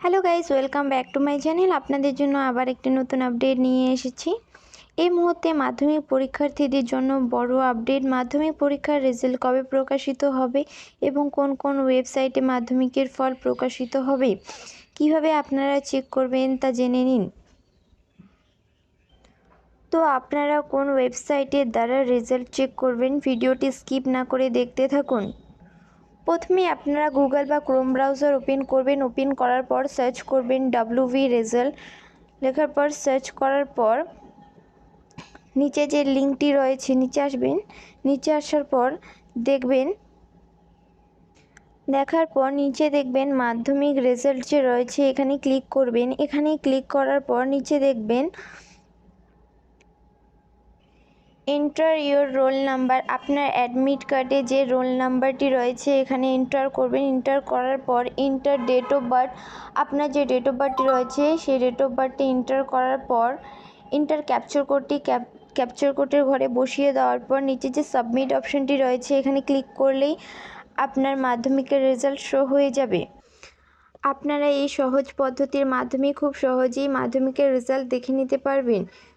Hello guys welcome back to my channel আপনাদের জন্য আবার একটি নতুন আপডেট নিয়ে এসেছি। এই মুহূর্তে মাধ্যমিক পরীক্ষার্থীদের জন্য বড় আপডেট মাধ্যমিক পরীক্ষার রেজাল্ট কবে প্রকাশিত হবে এবং কোন কোন ওয়েবসাইটে মাধ্যমিকের ফল প্রকাশিত হবে? কীভাবে আপনারা চেক করবেন তা জেনে নিন। তো আপনারা কোন ওয়েবসাইটের দ্বারা রেজাল্ট চেক করবেন, ভিডিওটি স্কিপ না করে দেখতে থাকুন। প্রথমে আপনারা গুগল বা ক্রোম ব্রাউজার ওপেন করবেন। ওপেন করার পর সার্চ করবেন ডাব্লু ভি রেজাল্ট লেখার পর সার্চ করার পর নিচে যে লিঙ্কটি রয়েছে, নিচে আসবেন। নিচে আসার পর দেখবেন, দেখার পর নিচে দেখবেন মাধ্যমিক রেজাল্ট যে রয়েছে, এখানে ক্লিক করবেন। এখানে ক্লিক করার পর নিচে দেখবেন এন্টার ইওর রোল নাম্বার আপনার অ্যাডমিট কার্ডে যে রোল নাম্বারটি রয়েছে, এখানে এন্টার করবেন। এন্টার করার পর এন্টার ডেট অফ বার্থ আপনার যে ডেট অফ বার্থটি রয়েছে, সেই ডেট অফ বার্থটি এন্টার করার পর এন্টার ক্যাপচার কোডটি ক্যাপ ক্যাপচার কোডের ঘরে বসিয়ে দেওয়ার পর নিচে যে সাবমিট অপশানটি রয়েছে, এখানে ক্লিক করলেই আপনার মাধ্যমিকের রেজাল্ট শো হয়ে যাবে। আপনারা এই সহজ পদ্ধতির মাধ্যমে খুব সহজেই মাধ্যমিকের রেজাল্ট দেখে নিতে পারবেন।